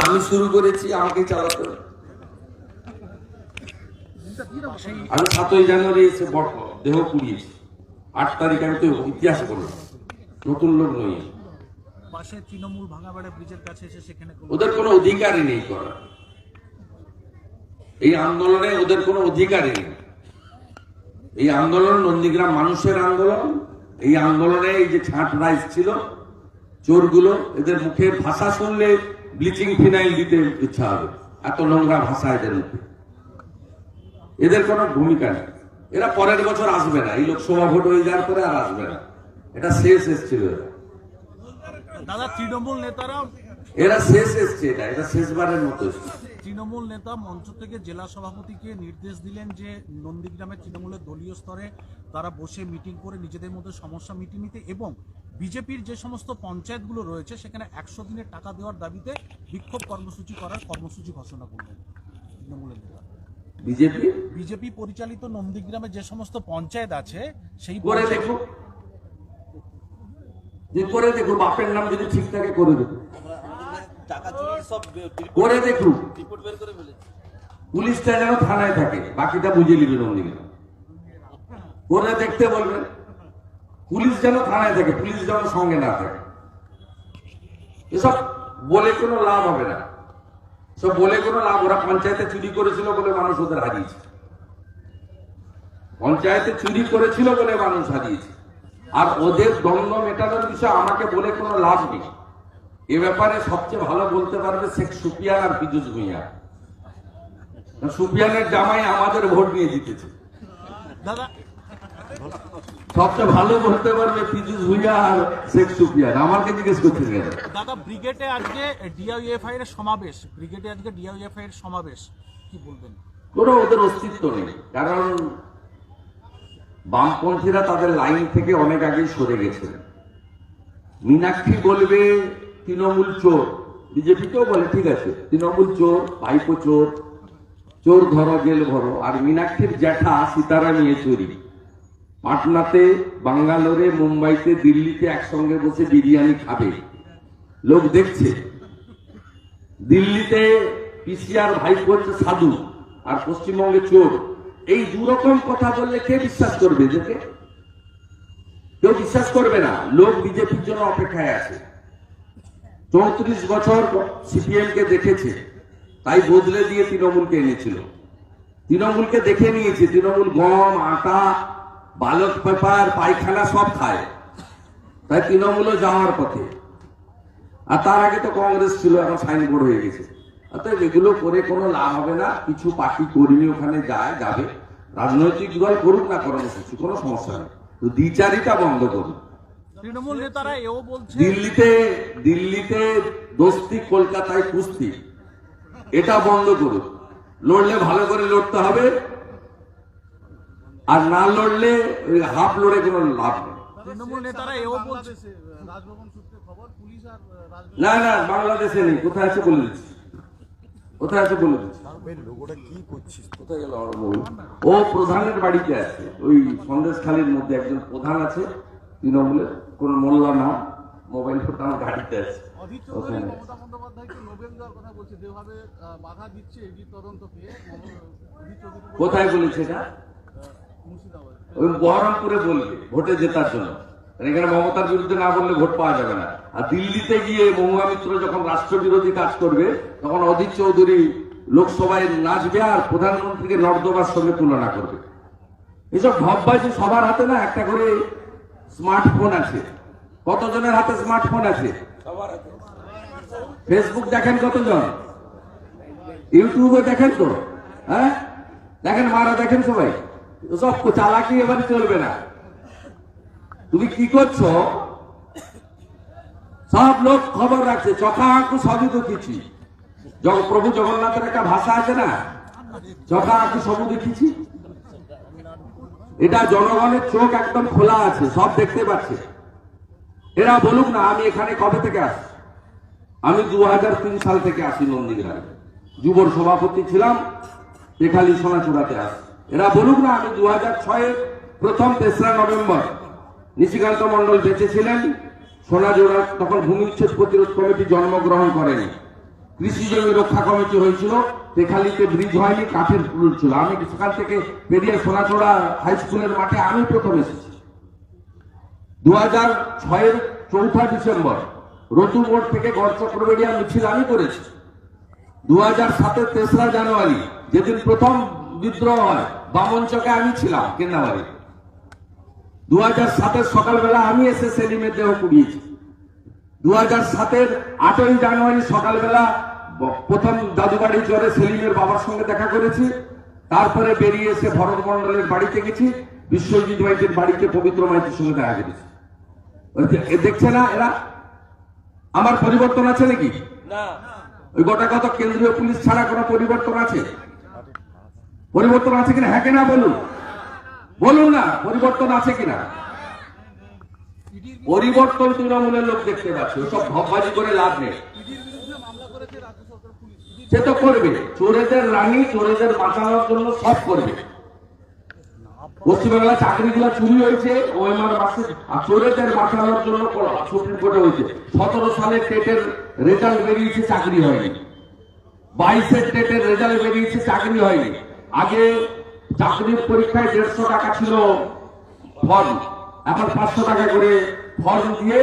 আমি শুরু করেছি আমাকে চালাতে আমি সাতই জানুয়ারি এসে দেহ পুড়িয়েছি আট তারিখ আমি তো ইতিহাস করলাম নতুন লোক নই পাশে তৃণমূল ভাঙাবাড়া ব্রিজের কাছে এসে সেখানে ওদের কোন অধিকারই নেই করার। এই আন্দোলনে ওদের কোন অধিকারই নেই। এই আন্দোলন নন্দীগ্রাম মানুষের আন্দোলন এই আন্দোলনে এই যে ছাঁট রাইস ছিল চোরগুলো এদের মুখে ভাষা শুনলে ব্লিচিং ফিনাইল দিতে ইচ্ছা হবে। এত নোংরা ভাষা এদের মুখে। এদের কোনো ভূমিকা নেই। এরা পরের বছর আসবে না। এই লোকসভা ভোট হয়ে যাওয়ার পরে আর আসবে না। এটা শেষ এসছিল এরা। দাদা তৃণমূল নেতারা এরা শেষ এসছে এটা। এটা শেষবারের মতো এসছে। তৃণমূল নেতা মঞ্চ থেকে জেলা সভাপতিকে নির্দেশ দিলেন যে নন্দীগ্রামের তৃণমূলের দলীয় স্তরে তারা বসে মিটিং করে নিজেদের মধ্যে সমস্যা মিটিয়ে নিতে এবং বিজেপির যে সমস্ত পঞ্চায়েতগুলো রয়েছে সেখানে একশো দিনের টাকা দেওয়ার দাবিতে বিক্ষোভ কর্মসূচি করার কর্মসূচি ঘোষণা করলেন তৃণমূলের নেতা। বিজেপি? বিজেপি পরিচালিত নন্দীগ্রামে যে সমস্ত পঞ্চায়েত আছে সেই করে দেখো। যে করে দেখো বাপের নাম যদি ঠিক থাকে করে দেখো। করে পুলিশটা যেন থানায় থাকে বাকিটা নন্দীকে করে দেখতে বলবেন পুলিশ যেন থানায় থাকে পুলিশ যেন সঙ্গে না থাকে। এসব বলে কোনো লাভ হবে না। সব বলে কোনো লাভ ওরা পঞ্চায়েতে চুরি করেছিল বলে মানুষ ওদের হারিয়েছে। পঞ্চায়েতে চুরি করেছিল বলে মানুষ হারিয়েছে। আর ওদের দ্বন্দ্ব মেটানোর বিষয়ে আমাকে বলে কোনো লাভ নেই। এ ব্যাপারে সবচেয়ে ভালো বলতে পারবে শেখ সুপিয়ান আর পীযুষ ভূঁইয়া। সুপিয়ানের জামাই আমাদের ভোট নিয়ে জিতেছে। সবচেয়ে ভালো বলতে পারবে পীযুষ ভুইয়া আর শেখ সুপিয়ান। আমাকে জিজ্ঞেস করতে গেলে দাদা ব্রিগেডে আজকে ডিআইএফআই এর সমাবেশ। ব্রিগেডে আজকে ডিআইএফআই এর সমাবেশ। কি বলবেন? কোনো ওদের অস্তিত্ব নেই। কারণ বামপন্থীরা তাদের লাইন থেকে অনেক আগেই সরে গেছে। মীনাক্ষী বলবে তৃণমূল চোর। বিজেপিকেও বলে, ঠিক আছে, তৃণমূল চোর, ভাইপো চোর চোর ধরো জেল ভরো, আর মীনাক্ষীর জ্যাঠা সীতারাম চুরি। পাটনাতে, বাঙ্গালোরে, মুম্বাইতে, দিল্লিতে একসঙ্গে বসে বিরিয়ানি খাবে। লোক দেখছে। দিল্লিতে পিসিআর ভাইপো হচ্ছে সাধু, আর পশ্চিমবঙ্গে চোর। এই দুরকম কথা বললে কে বিশ্বাস করবে? এদেরকে কেউ বিশ্বাস করবে না। লোক বিজেপির জন্য অপেক্ষায় আছে। চৌত্রিশ বছর সিপিএম কে দেখেছে, তাই বদলে দিয়ে তৃণমূলকে এনেছিল। তৃণমূলকে দেখে নিয়েছে, তৃণমূল গম, আটা, বালক পেপার, পায়খানা সব খায়। তাই তৃণমূলও যাওয়ার পথে। আর তার আগে তো কংগ্রেস ছিল, এখন সাইনবোর্ড হয়ে গেছে। অর্থাৎ এগুলো করে কোনো লাভ হবে না, কিছু পার্টি কর্মী ওখানে যায়, যাবে। রাজনৈতিক দল করুক না কর্মসূচি কোনো সমস্যা নেই। দ্বিচারিতা বন্ধ করুন। তৃণমূল নেতারা এও বলছে দিল্লিতে দিল্লিতে দোস্তি কলকাতায় কুস্তি। এটা বন্ধ করুন। লড়লে ভালো করে লড়তে হবে। আর না লড়লে ওই হাফ লড়ে কোনো লাভ নেই। তৃণমূল নেতারা এও বলছে রাজভবন সূত্রে খবর পুলিশ আর রাজ না না বাংলাদেশে নেই। কোথায় আছে বলে দিচ্ছি। কোথায় আছে বলে দিচ্ছি। কোথায় গেল? ও প্রধানের বাড়িতে আছে। ওই সন্দেশখালীর মধ্যে একজন প্রধান আছে তৃণমূলের। কোন মোল্লা নাম মোবাইল ফোনটা আমার গাড়িতে আছে। কোথায় বলেছে এটা? ওই বহরমপুরে বলবে ভোটে জেতার জন্য। আর এখানে মমতার বিরুদ্ধে না বললে ভোট পাওয়া যাবে না। আর দিল্লিতে গিয়ে মহুয়া মিত্র যখন রাষ্ট্রবিরোধী কাজ করবে তখন অধীর চৌধুরী লোকসভায় নাচবে আর প্রধানমন্ত্রীকে নর্দমার সঙ্গে তুলনা করবে। এসব ভাববাজি সবার হাতে না একটা করে স্মার্টফোন আছে। কতজনের হাতে স্মার্টফোন আছে? ফেসবুক দেখেন কতজন? ইউটিউবে দেখেন তো? হ্যাঁ? দেখেন মারা দেখেন সবাই। সব চালাকি এবার চলবে না। তুমি কি করছ? সব লোক খবর রাখছে চোখা আঁকু সবই কিছু প্রভু জগন্নাথের একটা ভাষা আছে না? চোখা আঁকু সবই দেখেছি? এটা জনগণের চোখ একদম খোলা আছে, সব দেখতে পাচ্ছে। এরা বলুক না, আমি এখানে কবে থেকে আসি আমি দু হাজার তিন সাল থেকে আসি নন্দীগ্রামে। যুবর সভাপতি ছিলাম এখালি সোনাচূড়াতে আসি এরা বলুক না, আমি দু হাজার প্রথম তেসরা নভেম্বর নিশিকান্ত মন্ডল বেঁচে ছিলেন। সোনাজোড়া তখন ভূমি উচ্ছেদ প্রতিরোধ কমিটি জন্মগ্রহণ করেনি। কৃষি জমি রক্ষা কমিটি হয়েছিল। তেখালিতে ব্রিজ হয়নি, কাঠের পুল ছিল। আমি সেখান থেকে পেরিয়ে সোনাচোড়া হাই স্কুলের মাঠে আমি প্রথম এসেছি। দু হাজার ছয়ের চৌঠা ডিসেম্বর রতু মোড় থেকে গড় চক্রবেড়িয়া মিছিল আমি করেছি। দু হাজার সাতের তেসরা জানুয়ারি, যেদিন প্রথম বিদ্রোহ হয় বামনচকে আমি ছিলাম, কেন্দ্রাবাড়ি। দু হাজার সাতের সকালবেলা আমি এসে সেলিমের দেহ কুড়িয়েছি। দু হাজার সাতের আটই জানুয়ারি সকালবেলা প্রথম দাদুবাড়ি চরে সেলিমের বাবার সঙ্গে দেখা করেছি। তারপরে বেরিয়ে এসে ভরত মন্ডলের বাড়িতে গেছি। বিশ্বজিৎ মাইতির বাড়িতে পবিত্র মাইতির সঙ্গে দেখা করেছি। দেখছে না এরা? আমার পরিবর্তন আছে নাকি? ওই গোটা কত কেন্দ্রীয় পুলিশ ছাড়া কোনো পরিবর্তন আছে? পরিবর্তন আছে কিনা? হ্যাঁ কিনা বলুন। বলুন না পরিবর্তন আছে কিনা? পরিবর্তন তৃণমূলের লোক দেখতে পাচ্ছে। ওসব ভববাজি করে লাভ নেই ইডির বিরুদ্ধে মামলা করেছে রাজ্য সরকার পুলিশ ইডি সে তো করবে। চোরেদের রানী, চোরেদের বাঁচানোর জন্য সব করবে। পশ্চিমবাংলা চুরি হয়েছে, ওএমআর আর চোরেদের বাঁচানোর জন্য সুপ্রিম কোর্টে হয়েছে সতেরো সালে টেটের রেজাল্ট বেরিয়েছে, চাকরি হয়নি। টেটের রেজাল্ট বেরিয়েছে, চাকরি হয়নি। আগে চাকরির পরীক্ষায় দেড়শো টাকা ছিল ফর্ম। এখন পাঁচশো টাকা করে ফর্ম দিয়ে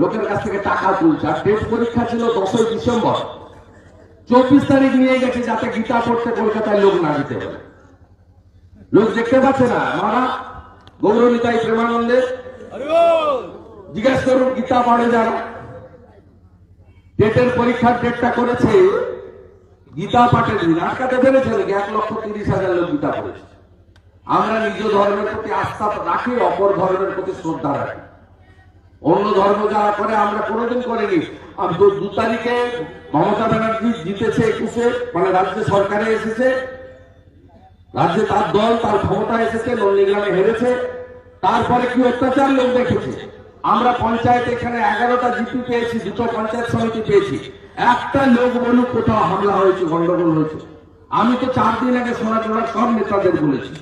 লোকের কাছ থেকে টাকা তুলছে। আর টেট পরীক্ষা ছিল দশই ডিসেম্বর। চব্বিশ তারিখ নিয়ে গেছে যাতে গীতা পড়তে কলকাতায় লোক না দিতে পারে। লোক দেখতে পাচ্ছে না। মারা গৌরবিতাই প্রেমানন্দে। জিজ্ঞেস করুন, গীতা পড়ে যারা? ডেটের পরীক্ষার ডেটটা করেছে। গীতা পাঠের দিন। আটকাতে পেরেছে নাকি? এক লক্ষ তিরিশ হাজার লোক গীতা পড়েছে। আমরা নিজ ধর্মের প্রতি আস্থা রাখি, অপর ধর্মের প্রতি শ্রদ্ধা রাখি। অন্য ধর্ম যারা করে, আমরা কোনোদিন করিনি। দু দু তারিখে মমতা ব্যানার্জি জিতেছে একুশে মানে রাজ্য সরকারে এসেছে। রাজ্যে তার দল, তার ক্ষমতা এসেছে নন্দীগ্রামে হেরেছে। তারপরে কি অত্যাচার লোক দেখেছে? আমরা পঞ্চায়েত এখানে এগারোটা জিপি পেয়েছি, দুটো পঞ্চায়েত সমিতি পেয়েছি। একটা লোক বলুক কোথাও হামলা হয়েছে, গন্ডগোল হয়েছে। আমি তো চার দিন আগে সোনাচোড়ার সব নেতাদের বলেছি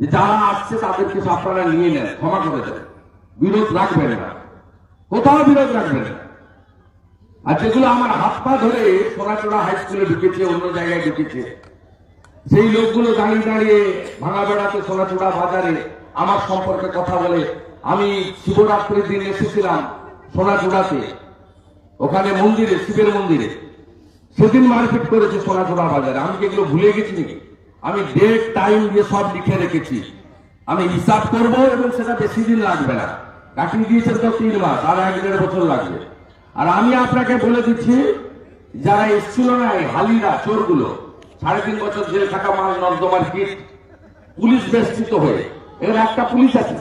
যে যারা আসছে তাদেরকে আপনারা নিয়ে নেন, ক্ষমা করে দেন। বিরোধ রাখবেন না। কোথাও বিরোধ রাখবেন না। আর যেগুলো আমার হাত পা ধরে সোনাচোড়া হাই স্কুলে ঢুকেছে, অন্য জায়গায় ঢুকেছে, সেই লোকগুলো দাঁড়িয়ে দাঁড়িয়ে ভাঙা বেড়াতে সোনাচূড়া বাজারে আমার সম্পর্কে কথা বলে। আমি শিবরাত্রির দিন এসেছিলাম সোনাচূড়াতে ওখানে মন্দিরে, শিবের মন্দিরে। সেদিন মারপিট করেছে সোনাচূড়া বাজারে। আমি কি এগুলো ভুলে গেছি নাকি? আমি ডেট টাইম দিয়ে সব লিখে রেখেছি। আমি হিসাব করব এবং সেটা বেশি দিন লাগবে না। কাটিয়ে দিয়েছেন তো তিন মাস, আর এক দেড় বছর লাগবে। আর আমি আপনাকে বলে দিচ্ছি, যারা এসছিল না এই হালিরা চোরগুলো, সাড়ে তিন বছর জেল থাকা মাল নর্দমার কিট, পুলিশ বেষ্টিত হয়ে এর একটা পুলিশ আছে,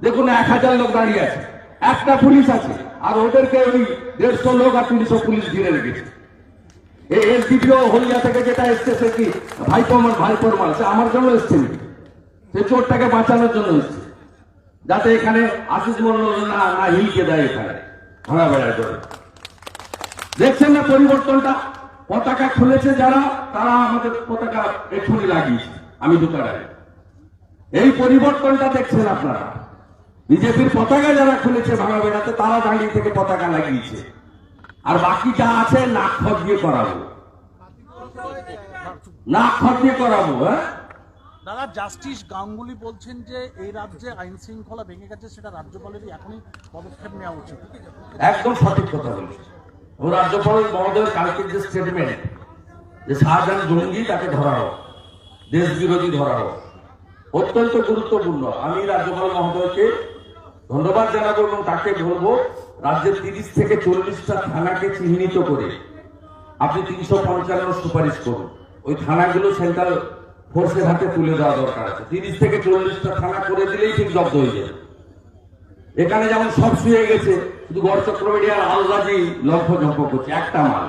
দেখুন এক হাজার লোক দাঁড়িয়ে আছে, একটা পুলিশ আছে, আর ওদেরকে ওই দেড়শো লোক আর তিনশো পুলিশ ঘিরে রেখেছে। এই এসডিপিও হলিয়া থেকে যেটা এসছে, সে কি ভাইপো আমার ভাইপোর মাল, সে আমার জন্য এসছে সে চোরটাকে বাঁচানোর জন্য এসছে। যাতে এখানে আশিস মন্ডল না না হিলকে দেয় এখানে। ভাঙা বেড়ায় করে দেখছেন না পরিবর্তনটা? পতাকা খুলেছে যারা, তারা আমাদের পতাকা এক্ষুনি লাগিয়েছে। আমি দোকানে এই পরিবর্তনটা দেখছেন আপনারা। বিজেপির পতাকা যারা খুলেছে ভাঙা বেড়াতে, তারা দাঁড়িয়ে থেকে পতাকা লাগিয়েছে। আর বাকি যা আছে, নাক খত দিয়ে করাবো। নাক খত দিয়ে করাবো হ্যাঁ? দাদা জাস্টিস গাঙ্গুলি বলছেন যে এই রাজ্যে আইন শৃঙ্খলা ভেঙে গেছে, সেটা রাজ্যপালেরই এখনই পদক্ষেপ নেওয়া উচিত। একদম সঠিক কথা বলেছে ও রাজ্যপাল মহোদয়ের কালকের যে স্টেটমেন্ট যে শাহজাহান জঙ্গি তাকে ধরা হোক দেশ বিরোধী ধরা হোক, অত্যন্ত গুরুত্বপূর্ণ। আমি রাজ্যপাল মহোদয়কে ধন্যবাদ জানাব এবং তাকে বলব, রাজ্যের তিরিশ থেকে চল্লিশটা থানাকে চিহ্নিত করে, আপনি তিনশো পঞ্চান্ন সুপারিশ করুন। ওই থানাগুলো সেন্ট্রাল ফোর্সের হাতে তুলে দেওয়া দরকার আছে। তিরিশ থেকে চল্লিশটা থানা করে দিলেই ঠিক জব্দ হয়ে যাবে এখানে যেমন সব শুয়ে গেছে, শুধু গড় চক্রবর্তী আর আলরাজি লম্ফ ঝম্প করছে, একটা মাল।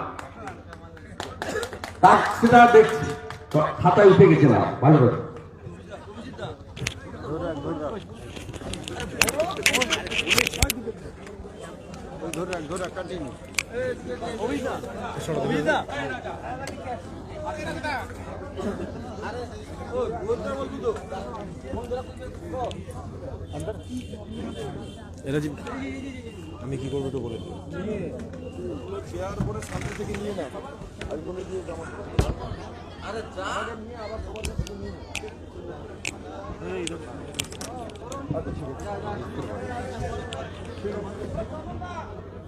তার সেটা দেখছি। খাতায় উঠে গেছে না, ভালো করে। ধরে রাখ ধরে রাখ কাটিয়ে নি আমি কি করব তো বলে চেয়ার নিয়ে আরে আচ্ছা ঠিক আছে